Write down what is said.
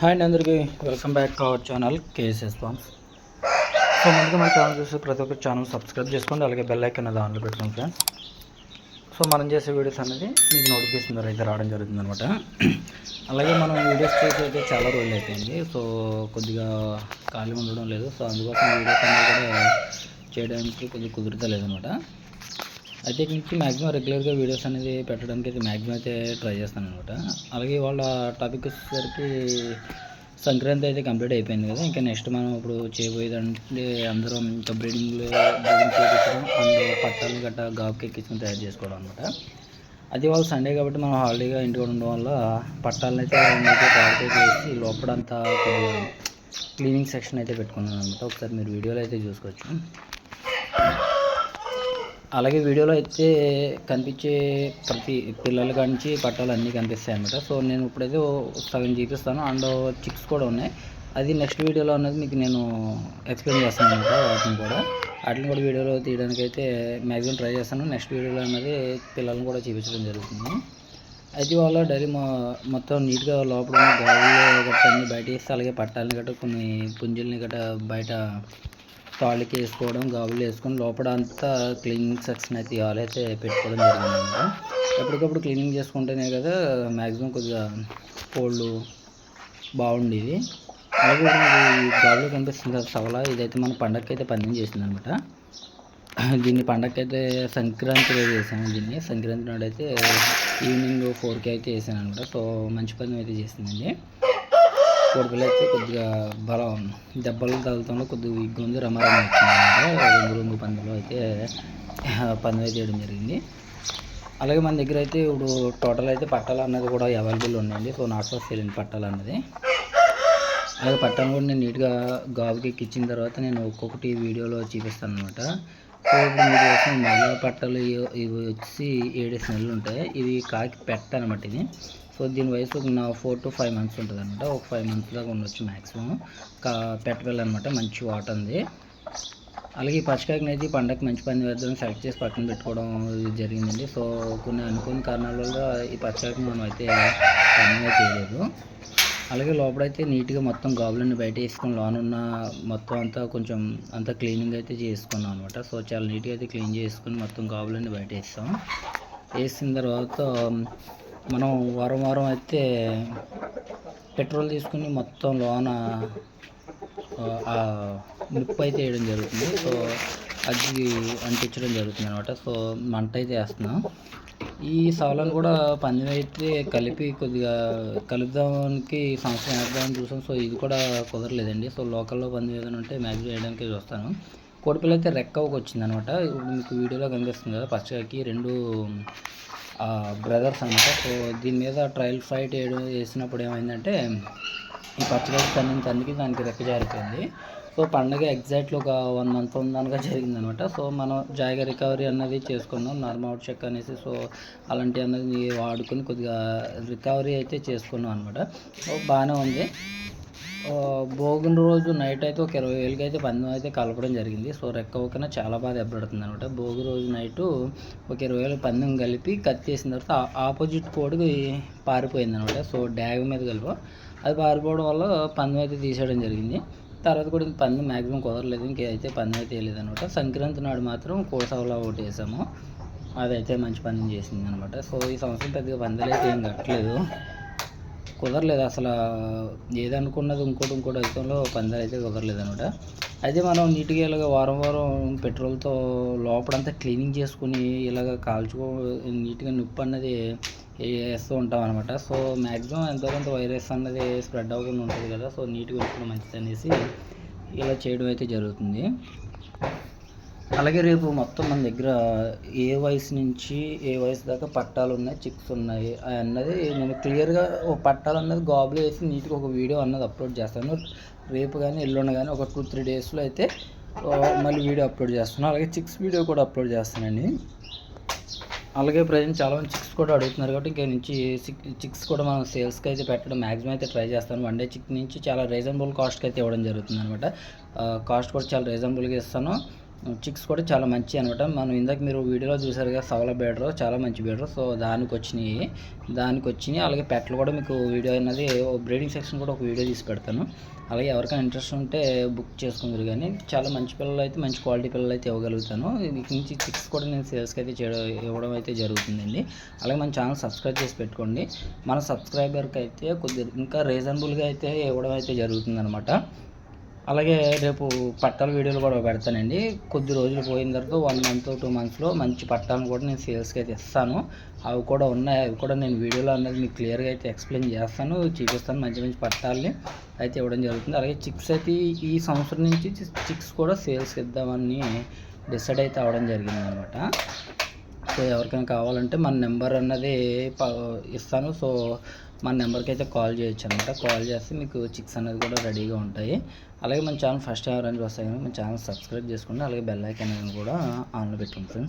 Hi అండి అందరికీ. Welcome back to our channel KSS farms. So ముందుగా మన ఛానల్ చూసి ప్రతి ఒక్క ఛానల్ సబ్స్క్రైబ్ చేసుకోండి అలాగే బెల్ ఐకన్ అనేది ఆన్లో పెట్టుకోండి ఫ్రెండ్స్. సో మనం చేసే వీడియోస్ అనేది మీకు నోటిఫికేషన్ ద్వారా అయితే రావడం జరుగుతుంది అనమాట అలాగే మనం వీడియోస్ చేసి అయితే చాలా రోజులు అయిపోయింది. సో కొద్దిగా ఖాళీ ఉండడం లేదు. సో అందుకోసం వీడియోస్ అనేది కూడా చేయడానికి కొద్దిగా కుదురుతలేదు అనమాట అయితే నుంచి మ్యాక్సిమం రెగ్యులర్గా వీడియోస్ అనేది పెట్టడానికి అయితే మ్యాక్సిమం అయితే ట్రై చేస్తాను అనమాట అలాగే వాళ్ళ టాపిక్ వచ్చేసరికి సంక్రాంతి అయితే కంప్లీట్ అయిపోయింది కదా ఇంకా నెక్స్ట్ మనం ఇప్పుడు చేయబోయేది అంటే అందరం ఇంకా బ్రీడింగ్లో బ్రీడింగ్ చేయించడం అండ్ పట్టాలు గట్ట గాబుకి ఎక్కించుకొని తయారు చేసుకోవడం అనమాట అది వాళ్ళు సండే కాబట్టి మనం హాలిడేగా ఇంటికి ఉండడం వల్ల పట్టాలను అయితే నీట్గా తయారు చేసి లోపడంతా క్లీనింగ్ సెక్షన్ అయితే పెట్టుకున్నాను అనమాట ఒకసారి మీరు వీడియోలో అయితే చూసుకోవచ్చు. అలాగే వీడియోలో అయితే కనిపించే ప్రతి పిల్లల నుంచి పట్టాలు అన్నీ కనిపిస్తాయి అన్నమాట. సో నేను ఇప్పుడైతే సగం చూపిస్తాను అండ్ చిక్స్ కూడా ఉన్నాయి. అది నెక్స్ట్ వీడియోలో అనేది మీకు నేను ఎక్స్ప్లెయిన్ చేస్తాను అనమాట వాటిని కూడా. వాటిని కూడా వీడియోలో తీయడానికి అయితే మ్యాక్సిమం ట్రై చేస్తాను. నెక్స్ట్ వీడియోలో అనేది పిల్లల్ని కూడా చూపించడం జరుగుతుంది. అయితే వాళ్ళ డైలీ మా మొత్తం నీట్గా లోపల గాలి గట్ట అన్ని బయట వేస్తే అలాగే పట్టాలని గట్ట కొన్ని పుంజుల్ని గట్ట బయట తాళ్ళకి వేసుకోవడం గాబులు వేసుకొని లోపల అంతా క్లీనింగ్ సెక్షన్ అయితే ఇవాళ అయితే పెట్టుకోవడం జరిగిందన్నమాట ఎప్పటికప్పుడు క్లీనింగ్ చేసుకుంటేనే కదా మ్యాక్సిమం కొద్దిగా కోళ్ళు బాగుండేవి. అలాగే ఈ గాబులో కనిపిస్తుంది కదా సవల ఇదైతే మన పండగకి అయితే పందెం చేసింది అనమాట దీన్ని పండగకి అయితే సంక్రాంతి రోజు వేసాను దీన్ని. సంక్రాంతి నాడు అయితే ఈవినింగ్ ఫోర్కి అయితే వేసాను అనమాట సో మంచి పందెం అయితే చేసిందండి. కోడిపిల్ల అయితే కొద్దిగా బలం దెబ్బలు తగులుతంలో కొద్దిగా విగ్గు ఉంది రమారం రెండు రెండు పందెంలో అయితే పందెం అయితే వేయడం జరిగింది. అలాగే మన దగ్గర అయితే ఇప్పుడు టోటల్ అయితే పట్టాలు అన్నది కూడా అవైలబుల్ ఉన్నాయండి. సో నాట్ ఫర్ సేలింగ్ పట్టాలు అన్నది. అలాగే పట్టాలు కూడా నేను నీట్గా గాబుకి ఎక్కించిన తర్వాత నేను ఒక్కొక్కటి వీడియోలో చూపిస్తాను అనమాట సో ఇప్పుడు మీరు వేసిన పట్టలు ఇవి- ఇవి వచ్చి ఏడేసి నెలలు ఉంటాయి. ఇవి కాకి పెట్ట అనమాట ఇది. సో దీని వయసు ఒక నా ఫోర్ టు ఫైవ్ మంత్స్ ఉంటుంది అనమాట ఒక ఫైవ్ మంత్స్ దాకా ఉండొచ్చు మ్యాక్సిమం కా పెట్టవెల్ అనమాట మంచి వాటర్ ఉంది. అలాగే ఈ పచ్చకాయకి అయితే ఈ పండగకి మంచి పని వేద్దాం సెలెక్ట్ చేసి పక్కన పెట్టుకోవడం జరిగిందండి. సో కొన్ని అనుకోని కారణాల వల్ల ఈ పచ్చకాయకు మనం అయితే పని చేయలేదు అలాగే లోపలైతే నీట్గా మొత్తం గాబులన్నీ బయట వేసుకొని లోన ఉన్న మొత్తం అంతా కొంచెం అంతా క్లీనింగ్ అయితే చేసుకున్నాం అనమాట సో చాలా నీట్గా అయితే క్లీన్ చేసుకుని మొత్తం గాబులన్నీ బయట వేస్తాం. వేసిన తర్వాత మనం వారం వారం అయితే పెట్రోల్ తీసుకుని మొత్తం లోన ఆ నిప్పు అయితే వేయడం జరుగుతుంది. సో అది అంటించడం జరుగుతుంది అనమాట సో మంట అయితే వేస్తున్నాం. ఈ సవాళ్ళను కూడా పందెం అయితే కలిపి కొద్దిగా కలుపుదానికి సంవత్సరం వేద్దామని చూసాం. సో ఇది కూడా కుదరలేదండి. సో లోకల్లో పందెం ఏదైనా ఉంటే మ్యాచ్ వేయడానికి చూస్తాను. కోడిపిల్ల అయితే రెక్కవకి వచ్చింది అనమాట ఇప్పుడు మీకు వీడియోలో కనిపిస్తుంది కదా పచ్చకి రెండు బ్రదర్స్ అనమాట. సో దీని మీద ట్రయల్ ఫైట్ వేయడం వేసినప్పుడు ఏమైందంటే ఈ పచ్చగడ్డి తన్నిన తన్నికి దానికి రెక్క జారిపోయింది. సో పండగ ఎగ్జాక్ట్లీ ఒక వన్ మంత్ ఉందనగా జరిగిందనమాట. సో మనం జాయిగా రికవరీ అన్నది చేసుకున్నాం. నార్మల్ చెక్ అనేసి సో అలాంటివి అన్నది వాడుకొని కొద్దిగా రికవరీ అయితే చేసుకున్నాం అనమాట. సో బాగానే ఉంది. భోగిన రోజు నైట్ అయితే ఒక ఇరవై వేలకి అయితే పందెం అయితే కలపడం జరిగింది. సో రెక్క ఒకన చాలా బాగా దెబ్బడుతుంది అనమాట. భోగి రోజు నైట్ ఒక ఇరవై వేల పందెం కలిపి కత్తేసిన తర్వాత ఆపోజిట్ కోడికి పారిపోయింది అనమాట. సో డ్యాగ్ మీద కలిపి. అది పారిపోవడం వల్ల పందెం అయితే తీసేయడం జరిగింది. తర్వాత కూడా పంది మ్యాక్సిమం కుదరలేదు. ఇంకైతే పంది అయితే వేయలేదు అనమాట సంక్రాంతి నాడు మాత్రం కోసవలా ఒకటి వేసాము. అదైతే మంచి పని చేసింది అనమాట సో ఈ సంవత్సరం పెద్దగా పందాలు అయితే ఏం కట్టలేదు. కుదరలేదు అసలు. ఏదనుకున్నది ఇంకోటి ఇంకోటి విషయంలో పందాలు అయితే కుదరలేదు అనమాట అయితే మనం నీట్గా ఇలాగ వారం వారం పెట్రోల్తో లోపలంతా క్లీనింగ్ చేసుకుని ఇలాగ కాల్చుకో నీట్గా నిప్పు అన్నది వేస్తూ ఉంటాం అనమాట సో మ్యాక్సిమం ఎంతో కొంత వైరస్ అన్నది స్ప్రెడ్ అవ్వకుండా ఉంటుంది కదా సో నీట్గా ఉంచడం మంచిది అనేసి ఇలా చేయడం అయితే జరుగుతుంది. అలాగే రేపు మొత్తం మన దగ్గర ఏ వయసు నుంచి ఏ వయసు దాకా పట్టాలు ఉన్నాయి చిక్స్ ఉన్నాయి అన్నది నేను క్లియర్గా ఓ పట్టాలు అన్నది గాబులు వేసి నీట్గా ఒక వీడియో అన్నది అప్లోడ్ చేస్తాను. రేపు కానీ ఎల్లుండి కానీ ఒక టూ త్రీ డేస్లో అయితే మళ్ళీ వీడియో అప్లోడ్ చేస్తున్నాను అలాగే చిక్స్ వీడియో కూడా అప్లోడ్ చేస్తానండి. అలాగే ప్రజెంట్ చాలా మంది చిక్స్ కూడా అడుగుతున్నారు కాబట్టి ఇంకా నుంచి చిక్స్ కూడా మనం సేల్స్కి అయితే పెట్టడం మ్యాక్సిమం అయితే ట్రై చేస్తాను. వన్ డే చిక్ నుంచి చాలా రీజనబుల్ కాస్ట్కి అయితే ఇవ్వడం జరుగుతుంది అనమాట కాస్ట్ కూడా చాలా రీజనబుల్గా ఇస్తాను. చిక్స్ కూడా చాలా మంచి అనమాట. మనం ఇందాక మీరు వీడియోలో చూసారు కదా సవల బేడరు చాలా మంచి బేడరు. సో దానికి వచ్చినాయి. దానికి వచ్చినాయి. అలాగే పెట్లు కూడా మీకు వీడియో అనేది బ్రీడింగ్ సెక్షన్ కూడా ఒక వీడియో తీసి పెడతాను. అలాగే ఎవరికైనా ఇంట్రెస్ట్ ఉంటే బుక్ చేసుకుందరు కానీ చాలా మంచి పిల్లలు అయితే మంచి క్వాలిటీ పిల్లలు అయితే ఇవ్వగలుగుతాను. ఇక నుంచి చిక్స్ కూడా నేను సేల్స్కి అయితే చేయడం ఇవ్వడం అయితే జరుగుతుందండి. అలాగే మన ఛానల్ సబ్స్క్రైబ్ చేసి పెట్టుకోండి. మన సబ్స్క్రైబర్కి అయితే కొద్దిగా ఇంకా రీజనబుల్గా అయితే ఇవ్వడం అయితే జరుగుతుంది అలాగే రేపు పట్టాల వీడియోలు కూడా పెడతానండి. కొద్ది రోజులు పోయిన తర్వాత వన్ మంత్ టూ మంత్స్లో మంచి పట్టాలను కూడా నేను సేల్స్కి అయితే ఇస్తాను. అవి కూడా ఉన్నాయి. అవి కూడా నేను వీడియోలో అనేది మీకు క్లియర్గా అయితే ఎక్స్ప్లెయిన్ చేస్తాను. చూపిస్తాను మంచి మంచి పట్టాలని అయితే ఇవ్వడం జరుగుతుంది. అలాగే చిక్స్ అయితే ఈ సంవత్సరం నుంచి చిక్స్ కూడా సేల్స్ ఇద్దామని డిసైడ్ అయితే అవ్వడం జరిగింది అనమాట సో ఎవరికైనా కావాలంటే మన నెంబర్ అన్నది ఇస్తాను. సో మన నెంబర్కి అయితే కాల్ చేయొచ్చు అనమాట కాల్ చేస్తే మీకు చిక్స్ అనేది కూడా రెడీగా ఉంటాయి. అలాగే మన ఛానల్ ఫస్ట్ ఎవరైనా వస్తాయి కానీ మన ఛానల్ సబ్స్క్రైబ్ చేసుకోండి అలాగే బెల్ ఐకాన్ కూడా ఆన్లో పెట్టుకుంటుంది